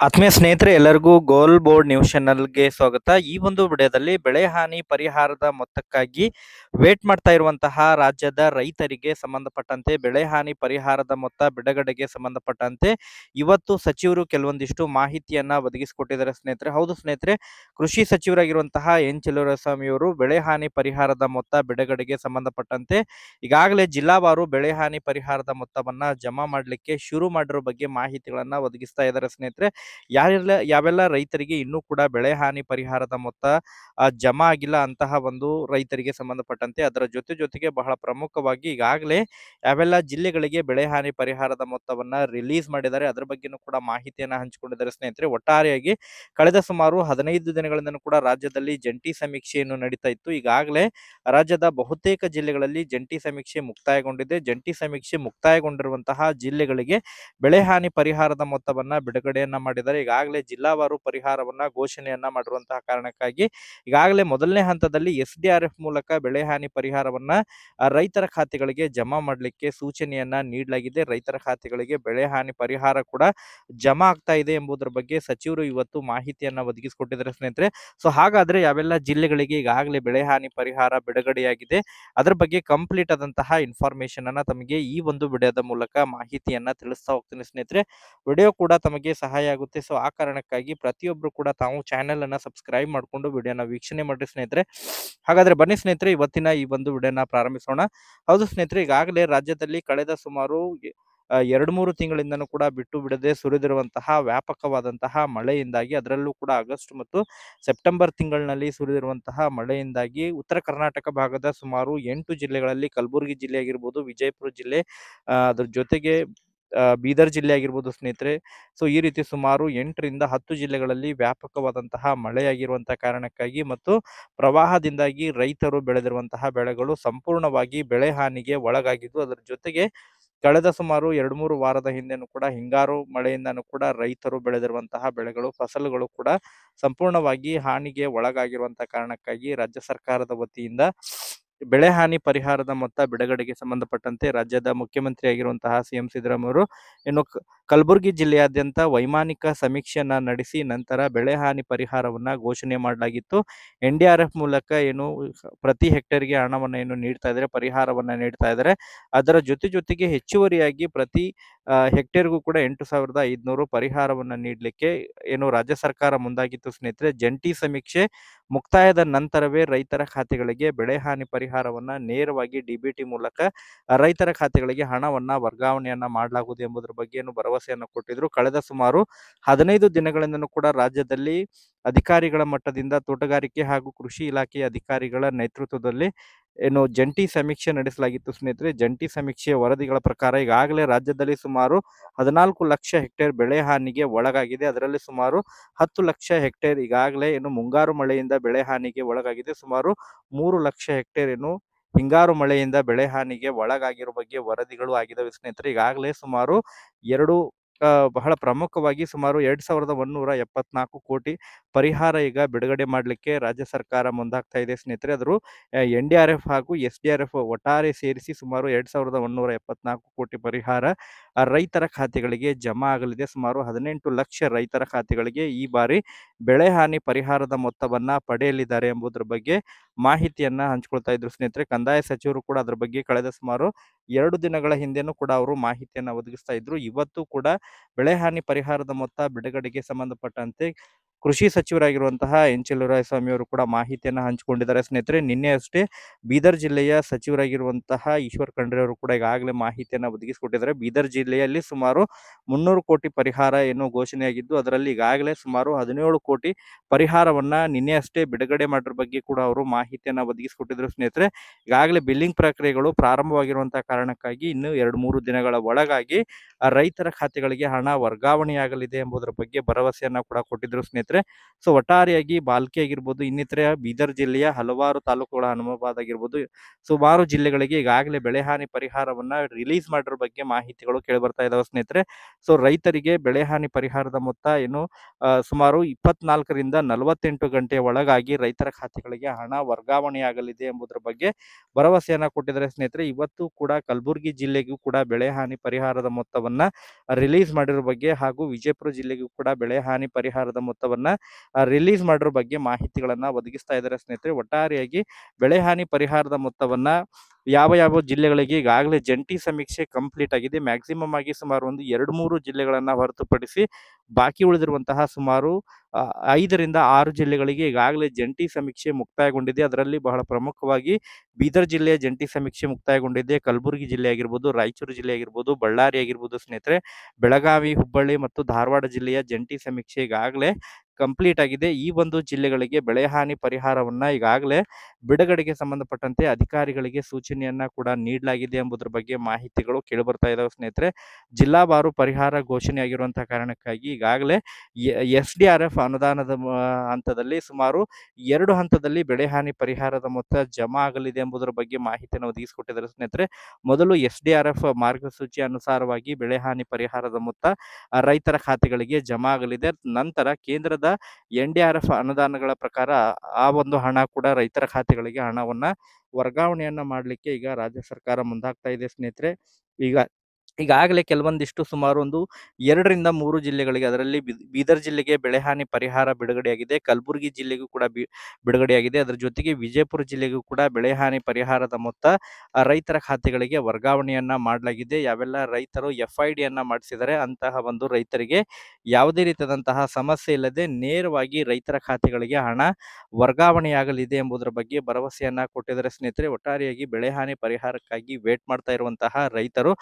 ಆತ್ಮೀಯ ಸ್ನೇಹಿತರೆ, ಎಲ್ಲರಿಗೂ ಗೋಲ್ ಬೋರ್ಡ್ ನ್ಯೂಸ್ ಚಾನಲ್ಗೆ ಸ್ವಾಗತ. ಈ ಒಂದು ವಿಡಿಯೋದಲ್ಲಿ ಬೆಳೆ ಹಾನಿ ಪರಿಹಾರದ ಮೊತ್ತಕ್ಕಾಗಿ ವೇಟ್ ಮಾಡ್ತಾ ಇರುವಂತಹ ರಾಜ್ಯದ ರೈತರಿಗೆ ಸಂಬಂಧಪಟ್ಟಂತೆ, ಬೆಳೆ ಹಾನಿ ಪರಿಹಾರದ ಮೊತ್ತ ಬಿಡುಗಡೆಗೆ ಸಂಬಂಧಪಟ್ಟಂತೆ ಇವತ್ತು ಸಚಿವರು ಕೆಲವೊಂದಿಷ್ಟು ಮಾಹಿತಿಯನ್ನ ಒದಗಿಸಿಕೊಟ್ಟಿದ್ದಾರೆ ಸ್ನೇಹಿತರೆ. ಹೌದು ಸ್ನೇಹಿತರೆ, ಕೃಷಿ ಸಚಿವರಾಗಿರುವಂತಹ ಎನ್. ಅವರು ಬೆಳೆ ಹಾನಿ ಪರಿಹಾರದ ಮೊತ್ತ ಬಿಡುಗಡೆಗೆ ಸಂಬಂಧಪಟ್ಟಂತೆ ಈಗಾಗಲೇ ಜಿಲ್ಲಾವಾರು ಬೆಳೆ ಹಾನಿ ಪರಿಹಾರದ ಮೊತ್ತವನ್ನ ಜಮಾ ಮಾಡಲಿಕ್ಕೆ ಶುರು ಮಾಡಿರೋ ಬಗ್ಗೆ ಮಾಹಿತಿಗಳನ್ನ ಒದಗಿಸ್ತಾ ಇದ್ದಾರೆ ಸ್ನೇಹಿತರೆ. ಯಾರೆಲ್ಲ ಯಾವೆಲ್ಲ ರೈತರಿಗೆ ಇನ್ನೂ ಕೂಡ ಬೆಳೆ ಹಾನಿ ಪರಿಹಾರದ ಮೊತ್ತ ಜಮಾ ಆಗಿಲ್ಲ ಅಂತಹ ಒಂದು ರೈತರಿಗೆ ಸಂಬಂಧಪಟ್ಟಂತೆ ಅದರ ಜೊತೆ ಜೊತೆಗೆ ಬಹಳ ಪ್ರಮುಖವಾಗಿ ಈಗಾಗಲೇ ಯಾವೆಲ್ಲ ಜಿಲ್ಲೆಗಳಿಗೆ ಬೆಳೆ ಹಾನಿ ಪರಿಹಾರದ ಮೊತ್ತವನ್ನ ರಿಲೀಸ್ ಮಾಡಿದ್ದಾರೆ, ಅದರ ಬಗ್ಗೆನೂ ಕೂಡ ಮಾಹಿತಿಯನ್ನ ಹಂಚಿಕೊಂಡಿದ್ದಾರೆ ಸ್ನೇಹಿತರೆ. ಒಟ್ಟಾರೆಯಾಗಿ ಕಳೆದ ಸುಮಾರು ಹದಿನೈದು ದಿನಗಳಿಂದ ಕೂಡ ರಾಜ್ಯದಲ್ಲಿ ಜಂಟಿ ಸಮೀಕ್ಷೆಯನ್ನು ನಡೀತಾ ಇತ್ತು. ಈಗಾಗಲೇ ರಾಜ್ಯದ ಬಹುತೇಕ ಜಿಲ್ಲೆಗಳಲ್ಲಿ ಜಂಟಿ ಸಮೀಕ್ಷೆ ಮುಕ್ತಾಯಗೊಂಡಿದೆ. ಜಂಟಿ ಸಮೀಕ್ಷೆ ಮುಕ್ತಾಯಗೊಂಡಿರುವಂತಹ ಜಿಲ್ಲೆಗಳಿಗೆ ಬೆಳೆ ಹಾನಿ ಪರಿಹಾರದ ಮೊತ್ತವನ್ನ ಬಿಡುಗಡೆಯನ್ನ ಮಾಡಿದ್ದಾರೆ. ಈಗಾಗಲೇ ಜಿಲ್ಲಾವಾರು ಪರಿಹಾರವನ್ನ ಘೋಷಣೆಯನ್ನ ಮಾಡಿರುವಂತಹ ಕಾರಣಕ್ಕಾಗಿ ಈಗಾಗಲೇ ಮೊದಲನೇ ಹಂತದಲ್ಲಿ ಎಸ್ ಮೂಲಕ ಬೆಳೆ ಹಾನಿ ಪರಿಹಾರವನ್ನ ರೈತರ ಖಾತೆಗಳಿಗೆ ಜಮಾ ಮಾಡಲಿಕ್ಕೆ ಸೂಚನೆಯನ್ನ ನೀಡಲಾಗಿದೆ. ರೈತರ ಖಾತೆಗಳಿಗೆ ಬೆಳೆ ಹಾನಿ ಪರಿಹಾರ ಕೂಡ ಜಮಾ ಆಗ್ತಾ ಇದೆ ಎಂಬುದರ ಬಗ್ಗೆ ಸಚಿವರು ಇವತ್ತು ಮಾಹಿತಿಯನ್ನ ಒದಗಿಸಿಕೊಟ್ಟಿದ್ದಾರೆ ಸ್ನೇಹಿತರೆ. ಸೊ, ಹಾಗಾದ್ರೆ ಯಾವೆಲ್ಲ ಜಿಲ್ಲೆಗಳಿಗೆ ಈಗಾಗಲೇ ಬೆಳೆ ಹಾನಿ ಪರಿಹಾರ ಬಿಡುಗಡೆಯಾಗಿದೆ, ಅದರ ಬಗ್ಗೆ ಕಂಪ್ಲೀಟ್ ಆದಂತಹ ಇನ್ಫಾರ್ಮೇಶನ್ ಅನ್ನ ತಮಗೆ ಈ ಒಂದು ವಿಡಿಯೋದ ಮೂಲಕ ಮಾಹಿತಿಯನ್ನ ತಿಳಿಸ್ತಾ ಹೋಗ್ತೀನಿ ಸ್ನೇಹಿತರೆ. ವಿಡಿಯೋ ಕೂಡ ತಮಗೆ ಸಹಾಯ ಆಗುತ್ತೆ. ಸೊ ಆ ಕಾರಣಕ್ಕಾಗಿ ಪ್ರತಿಯೊಬ್ಬರು ಕೂಡ ತಾವು ಚಾನೆಲ್ ಅನ್ನ ಸಬ್ಸ್ಕ್ರೈಬ್ ಮಾಡಿಕೊಂಡು ವಿಡಿಯೋನ ವೀಕ್ಷಣೆ ಮಾಡಿ ಸ್ನೇಹಿತರೆ. ಹಾಗಾದ್ರೆ ಬನ್ನಿ ಸ್ನೇಹಿತರೆ, ಇವತ್ತಿನ ಈ ಒಂದು ವಿಡಿಯೋನ ಪ್ರಾರಂಭಿಸೋಣ. ಹೌದು ಸ್ನೇಹಿತರೆ, ಈಗಾಗಲೇ ರಾಜ್ಯದಲ್ಲಿ ಕಳೆದ ಸುಮಾರು ಎರಡು ಮೂರು ತಿಂಗಳಿಂದನೂ ಕೂಡ ಬಿಟ್ಟು ಬಿಡದೆ ಸುರಿದಿರುವಂತಹ ವ್ಯಾಪಕವಾದಂತಹ ಮಳೆಯಿಂದಾಗಿ, ಅದರಲ್ಲೂ ಕೂಡ ಆಗಸ್ಟ್ ಮತ್ತು ಸೆಪ್ಟೆಂಬರ್ ತಿಂಗಳಿನಲ್ಲಿ ಸುರಿದಿರುವಂತಹ ಮಳೆಯಿಂದಾಗಿ ಉತ್ತರ ಕರ್ನಾಟಕ ಭಾಗದ ಸುಮಾರು ಎಂಟು ಜಿಲ್ಲೆಗಳಲ್ಲಿ ಕಲಬುರಗಿ ಜಿಲ್ಲೆ ಆಗಿರ್ಬೋದು, ವಿಜಯಪುರ ಜಿಲ್ಲೆ ಅದರ ಜೊತೆಗೆ ಬೀದರ್ ಜಿಲ್ಲೆ ಆಗಿರ್ಬೋದು ಸ್ನೇಹಿತರೆ. ಸೊ ಈ ರೀತಿ ಸುಮಾರು ಎಂಟರಿಂದ ಹತ್ತು ಜಿಲ್ಲೆಗಳಲ್ಲಿ ವ್ಯಾಪಕವಾದಂತಹ ಮಳೆಯಾಗಿರುವಂತಹ ಕಾರಣಕ್ಕಾಗಿ ಮತ್ತು ಪ್ರವಾಹದಿಂದಾಗಿ ರೈತರು ಬೆಳೆದಿರುವಂತಹ ಬೆಳೆಗಳು ಸಂಪೂರ್ಣವಾಗಿ ಬೆಳೆ ಹಾನಿಗೆ ಒಳಗಾಗಿದ್ದು, ಅದರ ಜೊತೆಗೆ ಕಳೆದ ಸುಮಾರು ಎರಡು ಮೂರು ವಾರದ ಹಿಂದೆನೂ ಕೂಡ ಹಿಂಗಾರು ಮಳೆಯಿಂದನೂ ಕೂಡ ರೈತರು ಬೆಳೆದಿರುವಂತಹ ಬೆಳೆಗಳು, ಫಸಲುಗಳು ಕೂಡ ಸಂಪೂರ್ಣವಾಗಿ ಹಾನಿಗೆ ಒಳಗಾಗಿರುವಂತಹ ಕಾರಣಕ್ಕಾಗಿ ರಾಜ್ಯ ಸರ್ಕಾರದ ವತಿಯಿಂದ ಬೆಳೆ ಹಾನಿ ಪರಿಹಾರದ ಮೊತ್ತ ಬಿಡುಗಡೆಗೆ ಸಂಬಂಧಪಟ್ಟಂತೆ ರಾಜ್ಯದ ಮುಖ್ಯಮಂತ್ರಿ ಆಗಿರುವಂತಹ ಸಿ ಎಂ ಸಿದ್ದರಾಮಯ್ಯವರು ಇನ್ನು ಕಲಬುರಗಿ ಜಿಲ್ಲೆಯಾದ್ಯಂತ ವೈಮಾನಿಕ ಸಮೀಕ್ಷೆಯನ್ನ ನಡೆಸಿ ನಂತರ ಬೆಳೆ ಹಾನಿ ಪರಿಹಾರವನ್ನ ಘೋಷಣೆ ಮಾಡಲಾಗಿತ್ತು. ಎನ್ ಡಿ ಆರ್ ಎಫ್ ಮೂಲಕ ಏನು ಪ್ರತಿ ಹೆಕ್ಟೇರ್ಗೆ ಹಣವನ್ನು ಏನು ನೀಡ್ತಾ ಇದ್ದಾರೆ, ಪರಿಹಾರವನ್ನ ನೀಡ್ತಾ ಇದ್ದಾರೆ. ಅದರ ಜೊತೆ ಜೊತೆಗೆ ಹೆಚ್ಚುವರಿಯಾಗಿ ಪ್ರತಿ ಹೆಕ್ಟೇರ್ಗೂ ಕೂಡ ಎಂಟು ಸಾವಿರದ ಐದುನೂರು ಪರಿಹಾರವನ್ನ ನೀಡಲಿಕ್ಕೆ ಏನು ರಾಜ್ಯ ಸರ್ಕಾರ ಮುಂದಾಗಿತ್ತು ಸ್ನೇಹಿತರೆ. ಜಂಟಿ ಸಮೀಕ್ಷೆ ಮುಕ್ತಾಯದ ನಂತರವೇ ರೈತರ ಖಾತೆಗಳಿಗೆ ಬೆಳೆ ಹಾನಿ ಪರಿಹಾರವನ್ನ ನೇರವಾಗಿ ಡಿಬಿಟಿ ಮೂಲಕ ರೈತರ ಖಾತೆಗಳಿಗೆ ಹಣವನ್ನ ವರ್ಗಾವಣೆಯನ್ನ ಮಾಡಲಾಗುವುದು ಎಂಬುದರ ಬಗ್ಗೆ ಏನು ಭರವಸೆಯನ್ನು ಕೊಟ್ಟಿದ್ರು. ಕಳೆದ ಸುಮಾರು ಹದಿನೈದು ದಿನಗಳಿಂದನೂ ಕೂಡ ರಾಜ್ಯದಲ್ಲಿ ಅಧಿಕಾರಿಗಳ ಮಟ್ಟದಿಂದ ತೋಟಗಾರಿಕೆ ಹಾಗೂ ಕೃಷಿ ಇಲಾಖೆಯ ಅಧಿಕಾರಿಗಳ ನೇತೃತ್ವದಲ್ಲಿ ಏನು ಜಂಟಿ ಸಮೀಕ್ಷೆ ನಡೆಸಲಾಗಿತ್ತು ಸ್ನೇಹಿತರೆ. ಜಂಟಿ ಸಮೀಕ್ಷೆಯ ವರದಿಗಳ ಪ್ರಕಾರ ಈಗಾಗಲೇ ರಾಜ್ಯದಲ್ಲಿ ಸುಮಾರು ಹದಿನಾಲ್ಕು ಲಕ್ಷ ಹೆಕ್ಟೇರ್ ಬೆಳೆ ಹಾನಿಗೆ ಒಳಗಾಗಿದೆ. ಅದರಲ್ಲಿ ಸುಮಾರು ಹತ್ತು ಲಕ್ಷ ಹೆಕ್ಟೇರ್ ಈಗಾಗಲೇ ಏನು ಮುಂಗಾರು ಮಳೆಯಿಂದ ಬೆಳೆ ಹಾನಿಗೆ ಒಳಗಾಗಿದೆ. ಸುಮಾರು ಮೂರು ಲಕ್ಷ ಹೆಕ್ಟೇರ್ ಏನು ಹಿಂಗಾರು ಮಳೆಯಿಂದ ಬೆಳೆ ಹಾನಿಗೆ ಒಳಗಾಗಿರೋ ಬಗ್ಗೆ ವರದಿಗಳು ಆಗಿದ್ದಾವೆ ಸ್ನೇಹಿತರೆ. ಈಗಾಗಲೇ ಸುಮಾರು ಎರಡು ಬಹಳ ಪ್ರಮುಖವಾಗಿ ಸುಮಾರು ಎರಡ್ ಸಾವಿರದ ಒಂದೂರ ಎಪ್ಪತ್ನಾಲ್ಕು ಕೋಟಿ ಪರಿಹಾರ ಈಗ ಬಿಡುಗಡೆ ಮಾಡಲಿಕ್ಕೆ ರಾಜ್ಯ ಸರ್ಕಾರ ಮುಂದಾಗ್ತಾ ಇದೆ. ಸ್ನೇಹಿತರೆ ಅದರು ಎನ್ ಡಿ ಆರ್ ಎಫ್ ಹಾಗೂ ಎಸ್ ಡಿ ಆರ್ ಎಫ್ ಒಟ್ಟಾರೆ ಸೇರಿಸಿ ಸುಮಾರು ಎರಡ್ ಸಾವಿರದ ಒಂದೂರ ಎಪ್ಪತ್ನಾಲ್ಕು ಕೋಟಿ ಪರಿಹಾರ ರೈತರ ಖಾತೆಗಳಿಗೆ ಜಮಾ ಆಗಲಿದೆ. ಸುಮಾರು ಹದಿನೆಂಟು ಲಕ್ಷ ರೈತರ ಖಾತೆಗಳಿಗೆ ಈ ಬಾರಿ ಬೆಳೆ ಹಾನಿ ಪರಿಹಾರದ ಮೊತ್ತವನ್ನ ಪಡೆಯಲಿದ್ದಾರೆ ಎಂಬುದರ ಬಗ್ಗೆ ಮಾಹಿತಿಯನ್ನ ಹಂಚಿಕೊಳ್ತಾ ಇದ್ರು ಸ್ನೇಹಿತರೆ. ಕಂದಾಯ ಸಚಿವರು ಕೂಡ ಅದ್ರ ಬಗ್ಗೆ ಕಳೆದ ಸುಮಾರು ಎರಡು ದಿನಗಳ ಹಿಂದೆನೂ ಕೂಡ ಅವರು ಮಾಹಿತಿಯನ್ನು ಒದಗಿಸ್ತಾ ಇದ್ರು. ಇವತ್ತು ಕೂಡ ಬೆಳೆ ಹಾನಿ ಪರಿಹಾರದ ಮೊತ್ತ ಬಿಡುಗಡೆಗೆ ಸಂಬಂಧಪಟ್ಟಂತೆ ಕೃಷಿ ಸಚಿವರಾಗಿರುವಂತಹ ಎನ್ ಸ್ವಾಮಿ ಅವರು ಕೂಡ ಮಾಹಿತಿಯನ್ನು ಹಂಚಿಕೊಂಡಿದ್ದಾರೆ. ಸ್ನೇಹಿತರೆ, ನಿನ್ನೆ ಅಷ್ಟೇ ಬೀದರ್ ಜಿಲ್ಲೆಯ ಸಚಿವರಾಗಿರುವಂತಹ ಈಶ್ವರ್ ಖಂಡ್ರೆ ಅವರು ಕೂಡ ಈಗಾಗಲೇ ಮಾಹಿತಿಯನ್ನು ಒದಗಿಸಿಕೊಟ್ಟಿದ್ದಾರೆ. ಬೀದರ್ ಜಿಲ್ಲೆಯಲ್ಲಿ ಸುಮಾರು ಮುನ್ನೂರು ಕೋಟಿ ಪರಿಹಾರ ಏನು ಘೋಷಣೆಯಾಗಿದ್ದು, ಅದರಲ್ಲಿ ಈಗಾಗಲೇ ಸುಮಾರು ಹದಿನೇಳು ಕೋಟಿ ಪರಿಹಾರವನ್ನ ನಿನ್ನೆ ಅಷ್ಟೇ ಬಿಡುಗಡೆ ಮಾಡಿರೋ ಬಗ್ಗೆ ಕೂಡ ಅವರು ಮಾಹಿತಿಯನ್ನು ಒದಗಿಸಿಕೊಟ್ಟಿದ್ರು. ಸ್ನೇಹಿತರೆ, ಈಗಾಗಲೇ ಬಿಲ್ಲಿಂಗ್ ಪ್ರಕ್ರಿಯೆಗಳು ಪ್ರಾರಂಭವಾಗಿರುವಂತಹ ಕಾರಣಕ್ಕಾಗಿ ಇನ್ನು ಎರಡು ಮೂರು ದಿನಗಳ ಒಳಗಾಗಿ ರೈತರ ಖಾತೆಗಳಿಗೆ ಹಣ ವರ್ಗಾವಣೆಯಾಗಲಿದೆ ಎಂಬುದರ ಬಗ್ಗೆ ಭರವಸೆಯನ್ನ ಕೂಡ ಕೊಟ್ಟಿದ್ರು ಸ್ನೇಹಿತರೆ. ಸ್ನೇಹಿತರೆ ಸೊ ಒಟ್ಟಾರೆಯಾಗಿ ಬಾಲ್ಕಿ ಆಗಿರ್ಬೋದು, ಇನ್ನಿತರ ಬೀದರ್ ಜಿಲ್ಲೆಯ ಹಲವಾರು ತಾಲೂಕುಗಳ ಹನುಮಾಬಾದ್ ಆಗಿರ್ಬೋದು. ಸುಮಾರು ಜಿಲ್ಲೆಗಳಿಗೆ ಈಗಾಗಲೇ ಬೆಳೆ ಹಾನಿ ಪರಿಹಾರವನ್ನ ರಿಲೀಸ್ ಮಾಡಿರೋ ಬಗ್ಗೆ ಮಾಹಿತಿಗಳು ಕೇಳಿ ಬರ್ತಾ ಇದಾವೆ ಸ್ನೇಹಿತರೆ. ಸೊ ರೈತರಿಗೆ ಬೆಳೆ ಹಾನಿ ಪರಿಹಾರದ ಮೊತ್ತ ಏನು ಸುಮಾರು ಇಪ್ಪತ್ನಾಲ್ಕರಿಂದ ನಲವತ್ತೆಂಟು ಗಂಟೆ ಒಳಗಾಗಿ ರೈತರ ಖಾತೆಗಳಿಗೆ ಹಣ ವರ್ಗಾವಣೆಯಾಗಲಿದೆ ಎಂಬುದರ ಬಗ್ಗೆ ಭರವಸೆಯನ್ನ ಕೊಟ್ಟಿದ್ದಾರೆ ಸ್ನೇಹಿತರೆ. ಇವತ್ತು ಕೂಡ ಕಲಬುರಗಿ ಜಿಲ್ಲೆಗೂ ಕೂಡ ಬೆಳೆ ಹಾನಿ ಪರಿಹಾರದ ಮೊತ್ತವನ್ನ ರಿಲೀಸ್ ಮಾಡಿರೋ ಬಗ್ಗೆ ಹಾಗೂ ವಿಜಯಪುರ ಜಿಲ್ಲೆಗೂ ಕೂಡ ಬೆಳೆ ಹಾನಿ ಪರಿಹಾರದ ಮೊತ್ತವನ್ನ ರಿಲೀಸ್ ಮಾಡಿರೋ ಬಗ್ಗೆ ಮಾಹಿತಿಗಳನ್ನ ಒದಗಿಸ್ತಾ ಇದ್ದಾರೆ ಸ್ನೇಹಿತರೆ. ಒಟ್ಟಾರೆಯಾಗಿ ಬೆಳೆ ಹಾನಿ ಪರಿಹಾರದ ಮೊತ್ತವನ್ನ ಯಾವ ಯಾವ ಜಿಲ್ಲೆಗಳಿಗೆ ಈಗಾಗಲೇ ಜಂಟಿ ಸಮೀಕ್ಷೆ ಕಂಪ್ಲೀಟ್ ಆಗಿದೆ. ಮ್ಯಾಕ್ಸಿಮಮ್ ಆಗಿ ಸುಮಾರು ಒಂದು ಎರಡು ಮೂರು ಜಿಲ್ಲೆಗಳನ್ನ ಹೊರತುಪಡಿಸಿ ಬಾಕಿ ಉಳಿದಿರುವಂತಹ ಸುಮಾರು ಐದರಿಂದ ಆರು ಜಿಲ್ಲೆಗಳಿಗೆ ಈಗಾಗಲೇ ಜಂಟಿ ಸಮೀಕ್ಷೆ ಮುಕ್ತಾಯಗೊಂಡಿದೆ. ಅದರಲ್ಲಿ ಬಹಳ ಪ್ರಮುಖವಾಗಿ ಬೀದರ್ ಜಿಲ್ಲೆಯ ಜಂಟಿ ಸಮೀಕ್ಷೆ ಮುಕ್ತಾಯಗೊಂಡಿದೆ. ಕಲಬುರಗಿ ಜಿಲ್ಲೆ ಆಗಿರ್ಬೋದು, ರಾಯಚೂರು ಜಿಲ್ಲೆ ಆಗಿರ್ಬೋದು, ಬಳ್ಳಾರಿ ಆಗಿರ್ಬೋದು ಸ್ನೇಹಿತರೆ. ಬೆಳಗಾವಿ, ಹುಬ್ಬಳ್ಳಿ ಮತ್ತು ಧಾರವಾಡ ಜಿಲ್ಲೆಯ ಜಂಟಿ ಸಮೀಕ್ಷೆ ಈಗಾಗಲೇ ಕಂಪ್ಲೀಟ್ ಆಗಿದೆ. ಈ ಒಂದು ಜಿಲ್ಲೆಗಳಿಗೆ ಬೆಳೆ ಹಾನಿ ಪರಿಹಾರವನ್ನ ಈಗಾಗಲೇ ಬಿಡುಗಡೆಗೆ ಸಂಬಂಧಪಟ್ಟಂತೆ ಅಧಿಕಾರಿಗಳಿಗೆ ಸೂಚನೆಯನ್ನ ಕೂಡ ನೀಡಲಾಗಿದೆ ಎಂಬುದರ ಬಗ್ಗೆ ಮಾಹಿತಿಗಳು ಕೇಳಿಬರ್ತಾ ಇದಾವೆ ಸ್ನೇಹಿತರೆ. ಜಿಲ್ಲಾವಾರು ಪರಿಹಾರ ಘೋಷಣೆ ಆಗಿರುವಂತಹ ಕಾರಣಕ್ಕಾಗಿ ಈಗಾಗಲೇ ಎಸ್ ಡಿ ಆರ್ ಎಫ್ ಅನುದಾನದ ಹಂತದಲ್ಲಿ ಸುಮಾರು ಎರಡು ಹಂತದಲ್ಲಿ ಬೆಳೆ ಹಾನಿ ಪರಿಹಾರದ ಮೊತ್ತ ಜಮಾ ಆಗಲಿದೆ ಎಂಬುದರ ಬಗ್ಗೆ ಮಾಹಿತಿಯನ್ನು ಒದಗಿಸಿಕೊಟ್ಟಿದ್ದಾರೆ ಸ್ನೇಹಿತರೆ. ಮೊದಲು ಎಸ್ ಡಿ ಆರ್ ಎಫ್ ಮಾರ್ಗಸೂಚಿ ಅನುಸಾರವಾಗಿ ಬೆಳೆ ಹಾನಿ ಪರಿಹಾರದ ಮೊತ್ತ ರೈತರ ಖಾತೆಗಳಿಗೆ ಜಮಾ ಆಗಲಿದೆ. ನಂತರ ಕೇಂದ್ರದ ಎನ್ ಡಿ ಆರ್ ಎಫ್ ಅನುದಾನಗಳ ಪ್ರಕಾರ ಆ ಒಂದು ಹಣ ಕೂಡ ರೈತರ ಖಾತೆಗಳಿಗೆ ಹಣವನ್ನ ವರ್ಗಾವಣೆಯನ್ನ ಮಾಡಲಿಕ್ಕೆ ಈಗ ರಾಜ್ಯ ಸರ್ಕಾರ ಮುಂದಾಗ್ತಾ ಇದೆ ಸ್ನೇಹಿತರೆ. ಈಗ ಈಗಾಗಲೇ ಕೆಲವೊಂದಿಷ್ಟು ಸುಮಾರು ಒಂದು ಎರಡರಿಂದ ಮೂರು ಜಿಲ್ಲೆಗಳಿಗೆ ಅದರಲ್ಲಿ ಬೀದರ್ ಜಿಲ್ಲೆಗೆ ಬೆಳೆಹಾನಿ ಪರಿಹಾರ ಬಿಡುಗಡೆಯಾಗಿದೆ. ಕಲಬುರಗಿ ಜಿಲ್ಲೆಗೂ ಕೂಡ ಬಿಡುಗಡೆಯಾಗಿದೆ. ಅದರ ಜೊತೆಗೆ ವಿಜಯಪುರ ಜಿಲ್ಲೆಗೂ ಕೂಡ ಬೆಳೆಹಾನಿ ಪರಿಹಾರದ ಮೊತ್ತ ರೈತರ ಖಾತೆಗಳಿಗೆ ವರ್ಗಾವಣೆಯನ್ನ ಮಾಡಲಾಗಿದೆ. ಯಾವೆಲ್ಲ ರೈತರು ಎಫ್ ಐ ಡಿಯನ್ನ ಮಾಡಿಸಿದರೆ ಅಂತಹ ಒಂದು ರೈತರಿಗೆ ಯಾವುದೇ ರೀತಿಯಾದಂತಹ ಸಮಸ್ಯೆ ಇಲ್ಲದೆ ನೇರವಾಗಿ ರೈತರ ಖಾತೆಗಳಿಗೆ ಹಣ ವರ್ಗಾವಣೆಯಾಗಲಿದೆ ಎಂಬುದರ ಬಗ್ಗೆ ಭರವಸೆಯನ್ನ ಕೊಟ್ಟಿದ್ದಾರೆ. ಸ್ನೇಹಿತರೆ, ಒಟ್ಟಾರೆಯಾಗಿ ಬೆಳೆಹಾನಿ ಪರಿಹಾರಕ್ಕಾಗಿ ವೇಟ್ ಮಾಡ್ತಾ ಇರುವಂತಹ ರೈತರು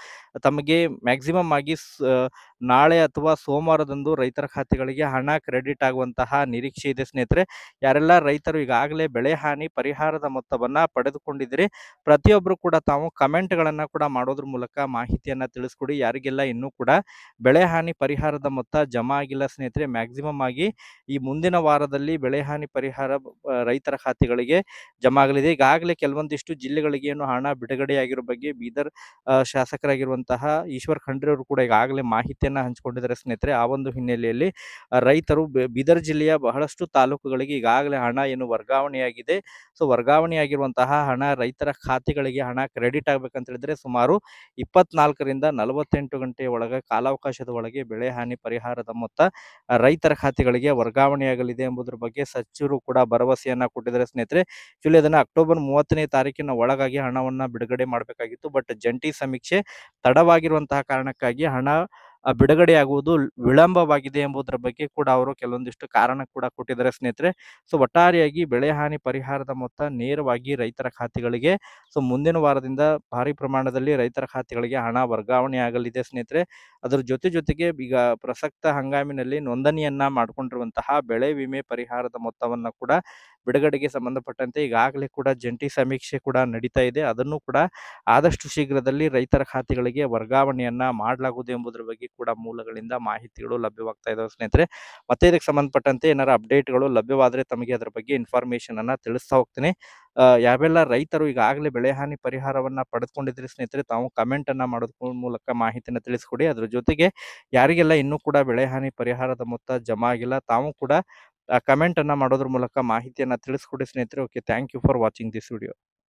ತಮಗೆ ಮ್ಯಾಕ್ಸಿಮಮ್ ಆಗಿ ಸ- ನಾಳೆ ಅಥವಾ ಸೋಮವಾರದಂದು ರೈತರ ಖಾತೆಗಳಿಗೆ ಹಣ ಕ್ರೆಡಿಟ್ ಆಗುವಂತಹ ನಿರೀಕ್ಷೆ ಇದೆ ಸ್ನೇಹಿತರೆ. ಯಾರೆಲ್ಲ ರೈತರು ಈಗಾಗಲೇ ಬೆಳೆ ಹಾನಿ ಪರಿಹಾರದ ಮೊತ್ತವನ್ನ ಪಡೆದುಕೊಂಡಿದ್ರೆ ಪ್ರತಿಯೊಬ್ಬರು ಕೂಡ ತಾವು ಕಮೆಂಟ್ಗಳನ್ನ ಕೂಡ ಮಾಡೋದ್ರ ಮೂಲಕ ಮಾಹಿತಿಯನ್ನ ತಿಳಿಸ್ಕೊಡಿ. ಯಾರಿಗೆಲ್ಲ ಇನ್ನೂ ಕೂಡ ಬೆಳೆ ಹಾನಿ ಪರಿಹಾರದ ಮೊತ್ತ ಜಮಾ ಆಗಿಲ್ಲ ಸ್ನೇಹಿತರೆ, ಮ್ಯಾಕ್ಸಿಮಮ್ ಆಗಿ ಈ ಮುಂದಿನ ವಾರದಲ್ಲಿ ಬೆಳೆ ಹಾನಿ ಪರಿಹಾರ ರೈತರ ಖಾತೆಗಳಿಗೆ ಜಮಾ ಆಗಲಿದೆ. ಈಗಾಗಲೇ ಕೆಲವೊಂದಿಷ್ಟು ಜಿಲ್ಲೆಗಳಿಗೆ ಏನು ಹಣ ಬಿಡುಗಡೆಯಾಗಿರೋ ಬಗ್ಗೆ ಬೀದರ್ ಶಾಸಕರಾಗಿರುವಂತಹ ಈಶ್ವರ್ ಖಂಡ್ರೆ ಅವರು ಕೂಡ ಈಗಾಗಲೇ ಮಾಹಿತಿಯನ್ನ ಹಂಚಿಕೊಂಡಿದ್ದಾರೆ ಸ್ನೇಹಿತರೆ. ಆ ಒಂದು ಹಿನ್ನೆಲೆಯಲ್ಲಿ ರೈತರು ಬೀದರ್ ಜಿಲ್ಲೆಯ ಬಹಳಷ್ಟು ತಾಲೂಕುಗಳಿಗೆ ಈಗಾಗಲೇ ಹಣ ಏನು ವರ್ಗಾವಣೆಯಾಗಿದೆ. ಸೊ, ವರ್ಗಾವಣೆಯಾಗಿರುವಂತಹ ಹಣ ರೈತರ ಖಾತೆಗಳಿಗೆ ಹಣ ಕ್ರೆಡಿಟ್ ಆಗ್ಬೇಕಂತ ಹೇಳಿದ್ರೆ ಸುಮಾರು ಇಪ್ಪತ್ನಾಲ್ಕರಿಂದ ನಲವತ್ತೆಂಟು ಗಂಟೆ ಒಳಗೆ ಕಾಲಾವಕಾಶದ ಒಳಗೆ ಬೆಳೆ ಹಾನಿ ಪರಿಹಾರದ ಮೊತ್ತ ರೈತರ ಖಾತೆಗಳಿಗೆ ವರ್ಗಾವಣೆಯಾಗಲಿದೆ ಎಂಬುದರ ಬಗ್ಗೆ ಸಚಿವರು ಕೂಡ ಭರವಸೆಯನ್ನ ಕೊಟ್ಟಿದ್ದಾರೆ ಸ್ನೇಹಿತರೆ. ಆಕ್ಚುಲಿ ಅದನ್ನ ಅಕ್ಟೋಬರ್ ಮೂವತ್ತನೇ ತಾರೀಕಿನ ಒಳಗಾಗಿ ಹಣವನ್ನ ಬಿಡುಗಡೆ ಮಾಡಬೇಕಾಗಿತ್ತು. ಬಟ್ ಜಂಟಿ ಸಮೀಕ್ಷೆ ತಡವಾಗಿರುವಂತಹ ಕಾರಣಕ್ಕಾಗಿ ಹಣ ಬಿಡುಗಡೆಯಾಗುವುದು ವಿಳಂಬವಾಗಿದೆ ಎಂಬುದರ ಬಗ್ಗೆ ಕೂಡ ಅವರು ಕೆಲವೊಂದಿಷ್ಟು ಕಾರಣ ಕೂಡ ಕೊಟ್ಟಿದ್ದಾರೆ ಸ್ನೇಹಿತರೆ. ಸೊ, ಒಟ್ಟಾರೆಯಾಗಿ ಬೆಳೆ ಹಾನಿ ಪರಿಹಾರದ ಮೊತ್ತ ನೇರವಾಗಿ ರೈತರ ಖಾತೆಗಳಿಗೆ, ಸೊ, ಮುಂದಿನ ವಾರದಿಂದ ಭಾರಿ ಪ್ರಮಾಣದಲ್ಲಿ ರೈತರ ಖಾತೆಗಳಿಗೆ ಹಣ ವರ್ಗಾವಣೆ ಆಗಲಿದೆ ಸ್ನೇಹಿತರೆ. ಅದರ ಜೊತೆ ಜೊತೆಗೆ ಈಗ ಪ್ರಸಕ್ತ ಹಂಗಾಮಿನಲ್ಲಿ ನೋಂದಣಿಯನ್ನ ಮಾಡಿಕೊಂಡಿರುವಂತಹ ಬೆಳೆ ವಿಮೆ ಪರಿಹಾರದ ಮೊತ್ತವನ್ನ ಕೂಡ ಬಿಡುಗಡೆಗೆ ಸಂಬಂಧಪಟ್ಟಂತೆ ಈಗಾಗಲೇ ಕೂಡ ಜಂಟಿ ಸಮೀಕ್ಷೆ ಕೂಡ ನಡೀತಾ ಇದೆ. ಅದನ್ನು ಕೂಡ ಆದಷ್ಟು ಶೀಘ್ರದಲ್ಲಿ ರೈತರ ಖಾತೆಗಳಿಗೆ ವರ್ಗಾವಣೆಯನ್ನ ಮಾಡಲಾಗುವುದು ಎಂಬುದರ ಬಗ್ಗೆ ಕೂಡ ಮೂಲಗಳಿಂದ ಮಾಹಿತಿಗಳು ಲಭ್ಯವಾಗ್ತಾ ಇದಾವೆ ಸ್ನೇಹಿತರೆ. ಮತ್ತೆ ಇದಕ್ಕೆ ಸಂಬಂಧಪಟ್ಟಂತೆ ಏನಾರ ಅಪ್ಡೇಟ್ಗಳು ಲಭ್ಯವಾದರೆ ತಮಗೆ ಅದರ ಬಗ್ಗೆ ಇನ್ಫಾರ್ಮೇಶನ್ ಅನ್ನ ತಿಳಿಸ್ತಾ ಹೋಗ್ತೀನಿ. ಯಾವೆಲ್ಲ ರೈತರು ಈಗಾಗಲೇ ಬೆಳೆ ಹಾನಿ ಪರಿಹಾರವನ್ನ ಪಡೆದುಕೊಂಡಿದ್ರೆ ಸ್ನೇಹಿತರೆ, ತಾವು ಕಮೆಂಟ್ ಅನ್ನ ಮಾಡೋದ್ರ ಮೂಲಕ ಮಾಹಿತಿನ ತಿಳಿಸ್ಕೊಡಿ. ಅದ್ರ ಜೊತೆಗೆ ಯಾರಿಗೆಲ್ಲ ಇನ್ನೂ ಕೂಡ ಬೆಳೆ ಹಾನಿ ಪರಿಹಾರದ ಮೊತ್ತ ಜಮಾ ಆಗಿಲ್ಲ, ತಾವು ಕೂಡ ಕಮೆಂಟ್ ಅನ್ನ ಮಾಡೋದ್ರ ಮೂಲಕ ಮಾಹಿತಿಯನ್ನು ತಿಳಿಸ್ಕೊಡಿ ಸ್ನೇಹಿತರೆ. Okay thank you for watching this video